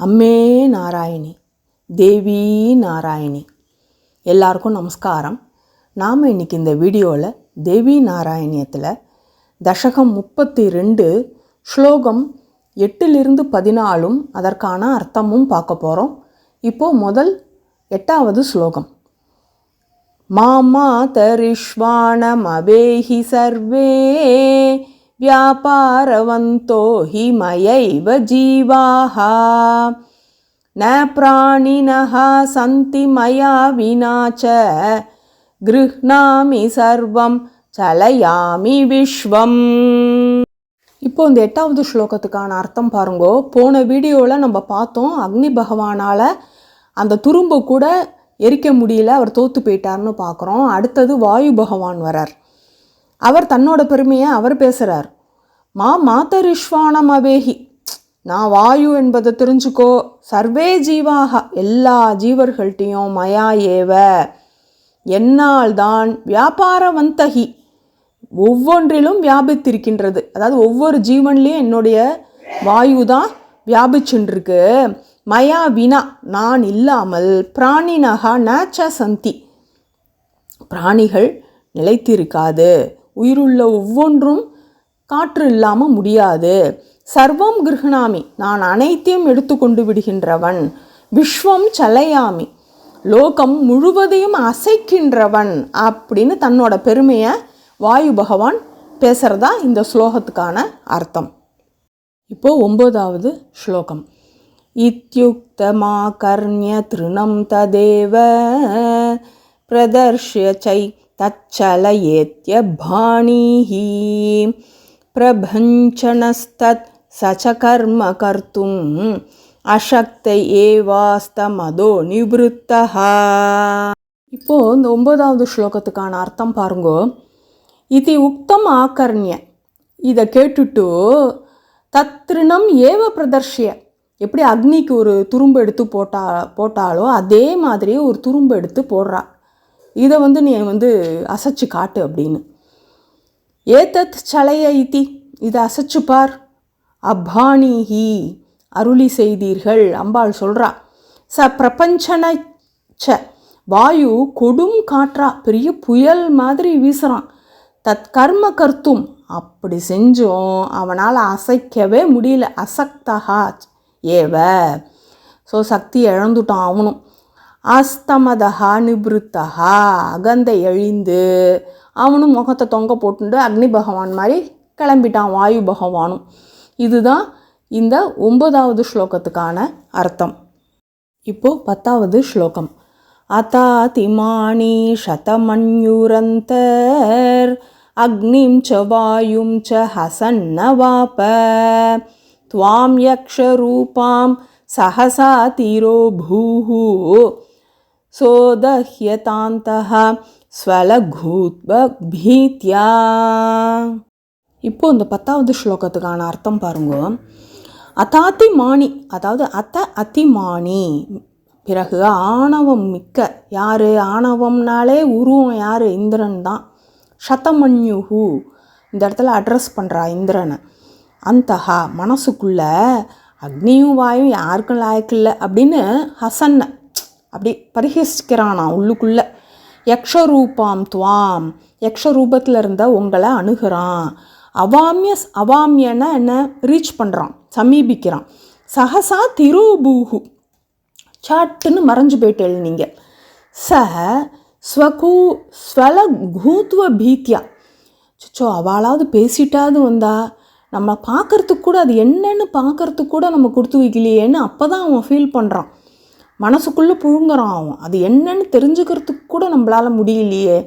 அம்மே நாராயணி தேவி நாராயணி. எல்லாருக்கும் நமஸ்காரம். நாம் இன்றைக்கி இந்த வீடியோவில் தேவி நாராயணியத்தில் தசகம் முப்பத்தி ரெண்டு ஸ்லோகம் எட்டிலிருந்து பதினாலும் அதற்கான அர்த்தமும் பார்க்க போகிறோம் இப்போது முதல் எட்டாவது ஸ்லோகம். மாமா தரிஷ்வாணமவேஹி சர்வே व्यापारवन्तो हि मयैव जीवाः न प्राणिनः सन्ति मया विना च गृह्णामि सर्वं चलयामि विश्वम् இப்போ இந்த எட்டாவது ஸ்லோகத்துக்கான அர்த்தம் பாருங்கோ போன வீடியோவில் நம்ம பார்த்தோம் அக்னி பகவானால் அந்த துரும்பு கூட எரிக்க முடியல அவர் தோத்து போயிட்டார்னு பார்க்குறோம் அடுத்தது வாயு பகவான் வரார் அவர் தன்னோட பெருமையை அவர் பேசுகிறார் மா மாத்தரிஷ்வானம் அவேகி நான் வாயு என்பதை தெரிஞ்சுக்கோ. சர்வே ஜீவாக எல்லா ஜீவர்கள்ட்டையும் மயா ஏவ. என்னால் தான் வியாபாரவந்தகி. ஒவ்வொன்றிலும் வியாபித்திருக்கின்றது. அதாவது ஒவ்வொரு ஜீவன்லேயும் என்னுடைய வாயு தான் வியாபிச்சுன்றிருக்கு மயா வினா நான் இல்லாமல் பிராணினகா நேச்ச சந்தி. பிராணிகள் நிலைத்திருக்காது. உயிருள்ள ஒவ்வொன்றும் காற்று இல்லாமல் முடியாது. சர்வம் கிருஹணாமி நான் அனைத்தையும் எடுத்துக்கொண்டு விடுகின்றவன். விஸ்வம் சலையாமி லோகம் முழுவதையும் அசைக்கின்றவன் அப்படின்னு தன்னோட பெருமையை வாயு பகவான் பேசுகிறதா இந்த ஸ்லோகத்துக்கான அர்த்தம். இப்போது ஒம்போதாவது ஸ்லோகம். இத்தியுக்தமா கர்ணிய திருணம் ததேவ பிரதர்ஷ சை தச்சலயேத்திய பாணீஹி. प्रभञ्चनस्तत् स च कर्म कर्तुम् அசக்த ஏவாஸ்தமதோ நிவృத்தஹா இப்போது இந்த ஒன்பதாவது ஸ்லோகத்துக்கான அர்த்தம் பாருங்கோ இது உக்தம் ஆகர்ணிய இதை கேட்டுட்டு தத்ருணம் ஏவ பிரதர்ஷிய எப்படி அக்னிக்கு ஒரு துரும்பு எடுத்து போட்டா போட்டாலோ அதே மாதிரி ஒரு துரும்பு எடுத்து போடுறா இதை வந்து நீ வந்து அசைச்சு காட்டு அப்படின்னு ஏதத் சலைய இத்தி இதை அசைச்சு பார். அப்பானிஹி அருளி செய்தீர்கள் அம்பாள் சொல்கிறா ச பிரபஞ்சன ச வாயு கொடும் காற்றா பெரிய புயல் மாதிரி வீசுகிறான் தத் கர்ம கர்த்தும் அப்படி செஞ்சும் அவனால் அசைக்கவே முடியல. அசக்தகா ஏவ. ஸோ சக்தி இழந்துட்டான் அவனும். அஸ்தமதஹா நிபுத்தஹா அகந்தை எழிந்து அவனும் முகத்தை தொங்க போட்டுண்டு அக்னி பகவான் மாதிரி கிளம்பிட்டான் வாயு பகவானும். இதுதான் இந்த ஒன்பதாவது ஸ்லோகத்துக்கான அர்த்தம். இப்போது பத்தாவது ஸ்லோகம். அதாதிமானி சதமன்யுரந்தர் அக்னிம் ச வாயும் ச ஹசன்னவாப துவாம் யக்ஷரூபாம் சஹசா தீரோ பூஹூ சோதஹ்யதாந்தः ஸ்வலகூத்பீத்யா இப்போ இந்த பத்தாவது ஸ்லோகத்துக்கான அர்த்தம் பாருங்க. அதாத்தி மாணி அதாவது அத்த அத்திமானி. பிறகு ஆணவம் மிக்க யார்? ஆணவம்னாலே உருவம் யார்? இந்திரன் தான். சதமன்யுஹு இந்த இடத்துல அட்ரஸ் பண்ணுறா இந்திரனை. அந்தஹா மனசுக்குள்ள அக்னியும் வாயும் யாருக்கும் லாயக்கில்லை அப்படின்னு ஹசன்னை. அப்படி பரிஹசிக்கிறானா உள்ளுக்குள்ளே. யக்ஷரூபாம் துவாம். யக்ஷ ரூபத்தில் இருந்த உங்களை அணுகிறான். அவாமிய அவாமியன என்ன? ரீச் பண்ணுறான் சமீபிக்கிறான். சஹசா திருபூஹு. சாட்டுன்னு மறைஞ்சு போயிட்டேள் நீங்கள் ச ஸ்வகூ ஸ்வல கூத்துவ பீத்தியா சோ அவளாவது பேசிட்டாவது வந்தா நம்ம பார்க்குறதுக்கு கூட அது என்னன்னு பார்க்குறதுக்கு கூட நம்ம கொடுத்து வைக்கலையேன்னு அப்போ தான் அவன் ஃபீல் பண்ணுறான் மனசுக்குள்ளே புழுங்குறான் அவன் அது என்னன்னு தெரிஞ்சுக்கிறதுக்கு கூட நம்மளால் முடியலையே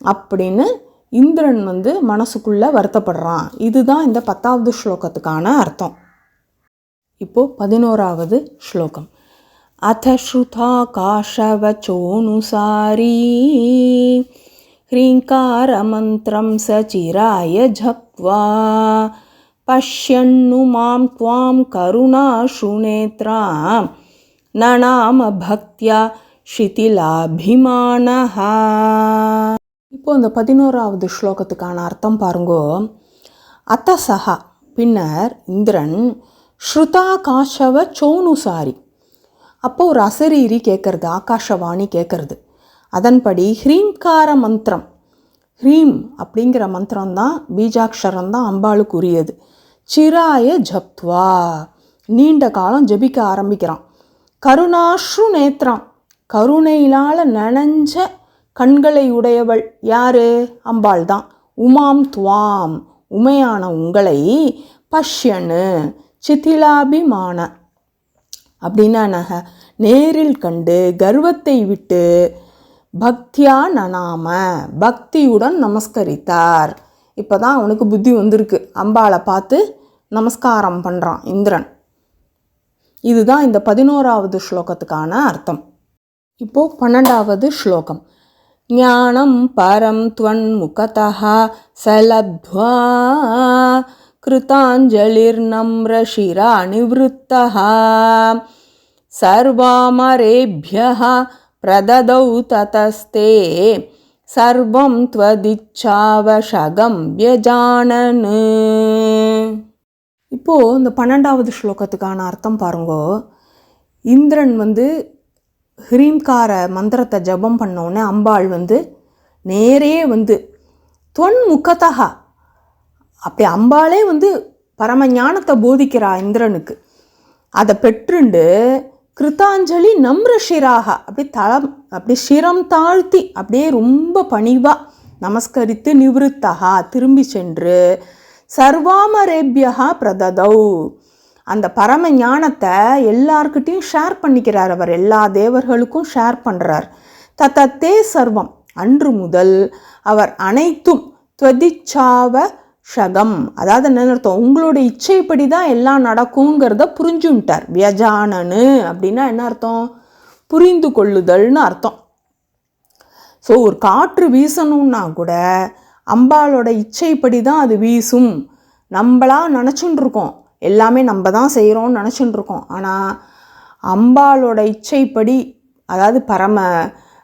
அப்படின்னு இந்திரன் வந்து மனசுக்குள்ளே வருத்தப்படுறான் இதுதான் இந்த பத்தாவது ஸ்லோகத்துக்கான அர்த்தம் இப்போது பதினோராவது ஸ்லோகம் அத ஸ்ருதா காஷவச்சோனுசாரி ह्रीङ्कारमन्त्रं सचिराय झप्त्वा पश्यन्नु मां त्वां करुणाशुनेत्रां நனாமபக்தியா ஷிதிலாபிமானஹா இப்போ இந்த பதினோராவது ஸ்லோகத்துக்கான அர்த்தம் பாருங்கோ. அத்தசகா பின்னர் இந்திரன் ஸ்ருதா காஷவ சோனுசாரி. அப்போ ஒரு அசரீரி கேட்கறது ஆகாஷவாணி கேட்கறது அதன்படி ஹ்ரீம்கார மந்திரம். ஹ்ரீம் அப்படிங்கிற மந்திரம்தான் பீஜாட்சரம் தான் அம்பாளுக்கு உரியது சிராய ஜப்துவா. நீண்ட காலம் ஜபிக்க ஆரம்பிக்கிறான். கருணாஷ்ரு நேத்ரா கருணையினால் நனைஞ்ச கண்களை உடையவள் யாரு? அம்பாள் தான் உமாம் துவாம். உமையான உங்களை பஷ்யனு சிதிலாபிமான அப்படின்னா நக நேரில் கண்டு கர்வத்தை விட்டு பக்தியா நனாம பக்தியுடன் நமஸ்கரித்தார். இப்போ தான் அவனுக்கு புத்தி வந்திருக்கு. அம்பாளை பார்த்து நமஸ்காரம் பண்ணுறான் இந்திரன். இதுதான் இந்த பதினோராவது ஸ்லோகத்துக்கான அர்த்தம் இப்போ பன்னெண்டாவது ஸ்லோகம் ஞானம் பரம் துவன் முகதா சலப்த்வா कृताञ्जलिर्नम्रशिरा निवृत्तः सर्वामरेभ्यः प्रददौ ततस्ते सर्वं त्वदिच्छावशगं व्यजानन् இப்போது இந்த பன்னெண்டாவது ஸ்லோகத்துக்கான அர்த்தம் பாருங்கோ. இந்திரன் வந்து ஹிரீம்கார மந்திரத்தை ஜபம் பண்ணோடனே அம்பாள் வந்து நேரே வந்து தொன் முக்கத்தகா அப்படி அம்பாளே வந்து பரம ஞானத்தை போதிக்கிறா இந்திரனுக்கு. அதை பெற்றுண்டு கிருத்தாஞ்சலி நம்ர ஷிராகா. அப்படி தளம் அப்படி சிரம் தாழ்த்தி அப்படியே ரொம்ப பணிவாக நமஸ்கரித்து நிவிருத்தகா. திரும்பி சென்று சர்வாமரேபியகா பிரததௌ. அந்த பரம ஞானத்தை எல்லார்கிட்டையும் ஷேர் பண்ணிக்கிறார் அவர். எல்லா தேவர்களுக்கும் ஷேர் பண்ணுறார் தத்தத்தே சர்வம் அன்று முதல் அவர் அனைத்தும் துவதிச்சாவ ஷகம். அதாவது என்ன அர்த்தம்? உங்களோட இச்சைப்படி தான் எல்லாம் நடக்குங்கிறத புரிஞ்சுன்ட்டார். வியஜானனு அப்படின்னா என்ன அர்த்தம்? புரிந்து கொள்ளுதல்னு அர்த்தம். ஸோ ஒரு காற்று வீசணும்னா கூட அம்பாளோட இச்சைப்படி தான் அது வீசும். நம்மளா நினச்சுன்னு இருக்கோம் எல்லாமே நம்ம தான் செய்கிறோம்னு நினச்சின்னு இருக்கோம் ஆனால் அம்பாளோட இச்சைப்படி அதாவது பரம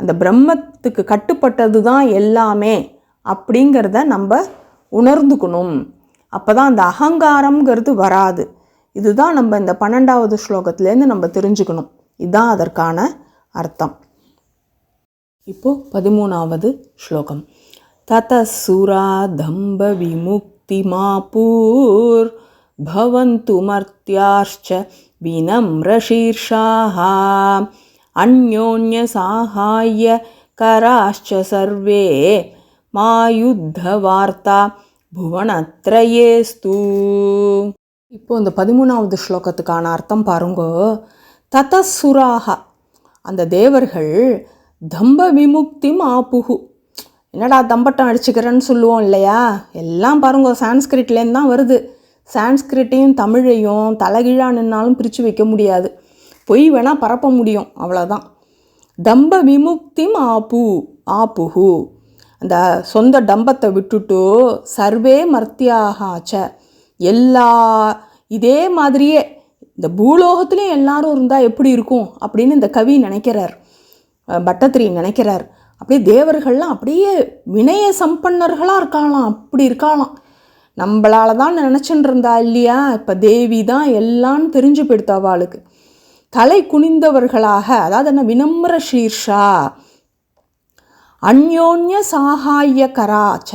அந்த பிரம்மத்துக்கு கட்டுப்பட்டது தான் எல்லாமே அப்படிங்கிறத நம்ம உணர்ந்துக்கணும். அப்போ தான் அந்த அகங்காரம்ங்கிறது வராது. இதுதான் நம்ம இந்த பன்னெண்டாவது ஸ்லோகத்துலேருந்து நம்ம தெரிஞ்சுக்கணும். இதுதான் அதற்கான அர்த்தம். இப்போது பதிமூணாவது ஸ்லோகம். ततःसुरादम्बविमुक्तिमापूर्भवन्तु मर्त्याश्च विनम्रशीर्षाः अन्योन्यसाहाय्यकराश्च सर्वे மாயுத்தவார்த்தா புவனத்ரயேஸ்து இப்போ இந்த பதிமூணாவது ஸ்லோகத்துக்கான அர்த்தம் பாருங்க. ததசுராக அந்த தேவர்கள் தம்ப விமுக்தி மாப்புகு என்னடா தம்பட்டம் அடிச்சுக்கிறேன்னு சொல்லுவோம் இல்லையா? எல்லாம் பாருங்க சான்ஸ்கிரிட்லேருந்து தான் வருது. சான்ஸ்கிரிட்டையும் தமிழையும் தலைகீழாக நின்னாலும் பிரித்து வைக்க முடியாது. பொய் வேணால் பரப்ப முடியும் அவ்வளோதான் தம்ப விமுக்திம் ஆப்பு ஆப்புஹு. அந்த சொந்த டம்பத்தை விட்டுட்டு சர்வே மர்த்தியாகாச்ச. எல்லா இதே மாதிரியே இந்த பூலோகத்துலேயும் எல்லாரும் இருந்தால் எப்படி இருக்கும் அப்படின்னு இந்த கவி நினைக்கிறார். பட்டத்திரி நினைக்கிறார். அப்படியே தேவர்கள்லாம் அப்படியே வினய சம்பன்னர்களாக இருக்காளாம் அப்படி இருக்காளாம் நம்மளால தான் நினச்சின்னு இருந்தா இல்லையா? இப்போ தேவி தான் எல்லாம் தெரிஞ்சு போயிடுத்து அவளுக்கு. தலை குனிந்தவர்களாக அதாவது என்ன வினம்ர ஷீர்ஷா அந்யோன்ய சாகாய கராச்ச.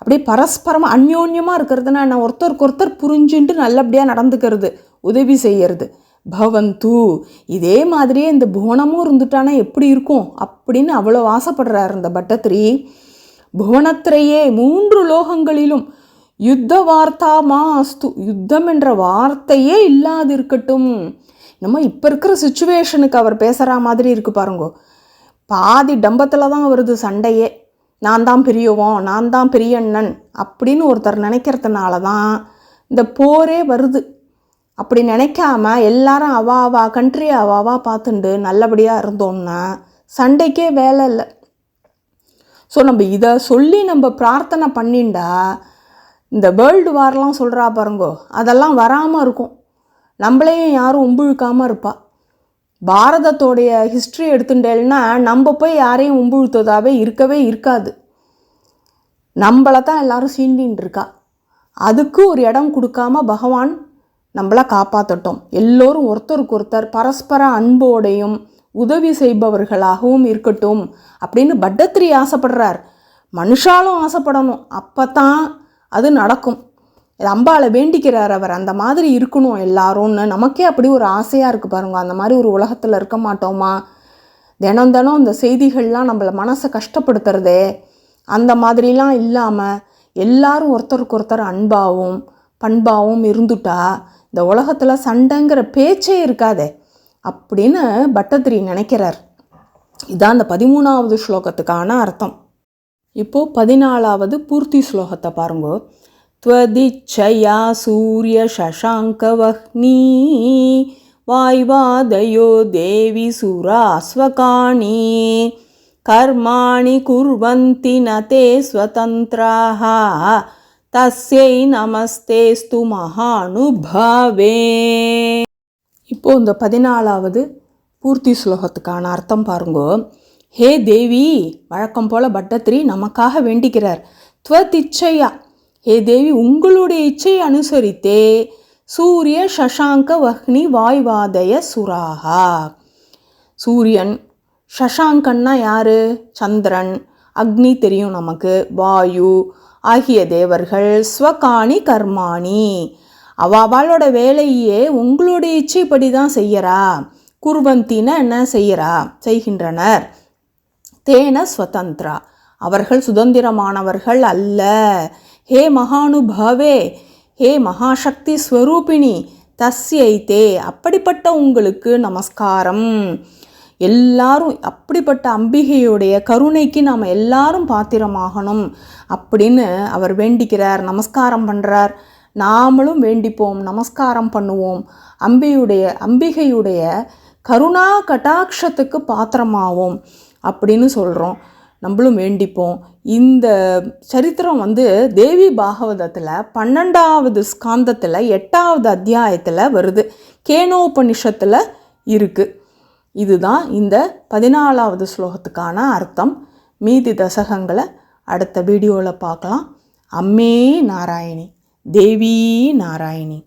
அப்படியே பரஸ்பரமாக அந்யோன்யமாக இருக்கிறதுனா நான் ஒருத்தருக்கு ஒருத்தர் புரிஞ்சுட்டு நல்லபடியாக நடந்துக்கிறது உதவி செய்யறது. பவந்து இதே மாதிரியே இந்த புவனமும் இருந்துட்டானா எப்படி இருக்கும்? அப்படின்னு அவ்வளோ ஆசைப்படுறார் இந்த பட்டத்திரி. புவனத்திரையே மூன்று லோகங்களிலும் யுத்த வார்த்தா மாஸ்து யுத்தம் என்ற வார்த்தையே இல்லாது இருக்கட்டும் நம்ம இப்போ இருக்கிற சுச்சுவேஷனுக்கு அவர் பேசுகிற மாதிரி இருக்கு பாருங்கோ. பாதி டம்பத்தில் தான் வருது சண்டையே. நான் தான் பெரியவன் நான் தான் பெரியண்ணன் அப்படின்னு ஒருத்தர் நினைக்கிறதுனால தான் இந்த போரே வருது. அப்படி நினைக்காம எல்லாரும் அவா அவா கண்ட்ரி அவாவா பார்த்துண்டு நல்லபடியாக இருந்தோம்னா சண்டைக்கே வேலை இல்லை. ஸோ நம்ம இதை சொல்லி நம்ம பிரார்த்தனை பண்ணிண்டா இந்த வேர்ல்டு வார்லாம் சொல்கிறா பாருங்கோ அதெல்லாம் வராமல் இருக்கும். நம்மளையும் யாரும் உம்புழுக்காமல் இருப்பா. பாரதத்தோடைய ஹிஸ்ட்ரி எடுத்துட்டேன்னா நம்ம போய் யாரையும் உம்புழுத்ததாகவே இருக்கவே இருக்காது. நம்மளை தான் எல்லாரும் சீண்டின்னு இருக்கா அதுக்கு ஒரு இடம் கொடுக்காம பகவான் நம்மளை காப்பாற்றட்டும் எல்லோரும் ஒருத்தருக்கு ஒருத்தர் பரஸ்பர அன்போடையும் உதவி செய்பவர்களாகவும் இருக்கட்டும் அப்படின்னு பட்டத்திரி ஆசைப்படுறார். மனுஷாலும் ஆசைப்படணும். அப்போ தான் அது நடக்கும். இது வேண்டிக்கிறார் அவர். அந்த மாதிரி இருக்கணும் எல்லாரும்னு நமக்கே அப்படி ஒரு ஆசையாக இருக்குது பாருங்க. அந்த மாதிரி ஒரு உலகத்தில் இருக்க மாட்டோமா? தினம் தினம் இந்த செய்திகள்லாம் நம்மள மனசை கஷ்டப்படுத்துறதே. அந்த மாதிரிலாம் இல்லாமல் எல்லாரும் ஒருத்தருக்கு ஒருத்தர் அன்பாகவும் பண்பாகவும் இருந்துட்டா இந்த உலகத்தில் சண்டைங்கிற பேச்சே இருக்காதே அப்படின்னு பட்டத்திரி நினைக்கிறார் இதான் அந்த பதிமூணாவது ஸ்லோகத்துக்கான அர்த்தம் இப்போ பதினாலாவது பூர்த்தி ஸ்லோகத்தை பாருங்க त्वदिच्छया सूर्यशशाङ्कवह्नी वाय्वादयो देवि सुरास्वकाणि कर्माणि कुर्वन्ति न ते स्वतन्त्राः தஸ்யை நமஸ்தேஸ்து மகானுபாவே இப்போ இந்த பதினாலாவது பூர்த்தி ஸ்லோகத்துக்கான அர்த்தம் பாருங்கோ. ஹே தேவி வழக்கம் போல பட்டத்ரி நமக்காக வேண்டிக்கிறார். துவதிச்சையா. ஹே தேவி உங்களுடைய இச்சையை அனுசரித்தே. சூரிய சஷாங்க வஹ்னி வாய்வாதய சுராகா. சூரியன் சஷாங்கன்னா யார்? சந்திரன். அக்னி தெரியும் நமக்கு. வாயு ஆகிய தேவர்கள் ஸ்வகாணி கர்மாணி அவாவாளோட வேலையே உங்களுடைய இச்சைப்படி தான் செய்யறா குர்வந்தின என்ன செய்யறா? செய்கின்றனர். தேன ஸ்வதந்திரா அவர்கள் சுதந்திரமானவர்கள் அல்ல. ஹே மகானுபாவே ஹே மகாசக்தி ஸ்வரூபிணி தஸ்யை தே அப்படிப்பட்ட உங்களுக்கு நமஸ்காரம். எல்லாரும் அப்படிப்பட்ட அம்பிகையுடைய கருணைக்கு நாம் எல்லாரும் பாத்திரமாகணும் அப்படின்னு அவர் வேண்டிக்கிறார் நமஸ்காரம் பண்ணுறார் நாமளும் வேண்டிப்போம் நமஸ்காரம் பண்ணுவோம். அம்பியுடைய அம்பிகையுடைய கருணா கட்டாட்சத்துக்கு பாத்திரமாவோம் அப்படின்னு சொல்கிறோம் நம்மளும் வேண்டிப்போம். இந்த சரித்திரம் வந்து தேவி பாகவதத்தில் பன்னெண்டாவது ஸ்காந்தத்தில் எட்டாவது அத்தியாயத்தில் வருது. கேனோபனிஷத்தில் இருக்குது இதுதான் இந்த பதினாலாவது ஸ்லோகத்துக்கான அர்த்தம். மீதி தசகங்களை அடுத்த வீடியோவில் பார்க்கலாம். அம்மே நாராயணி தேவி நாராயணி.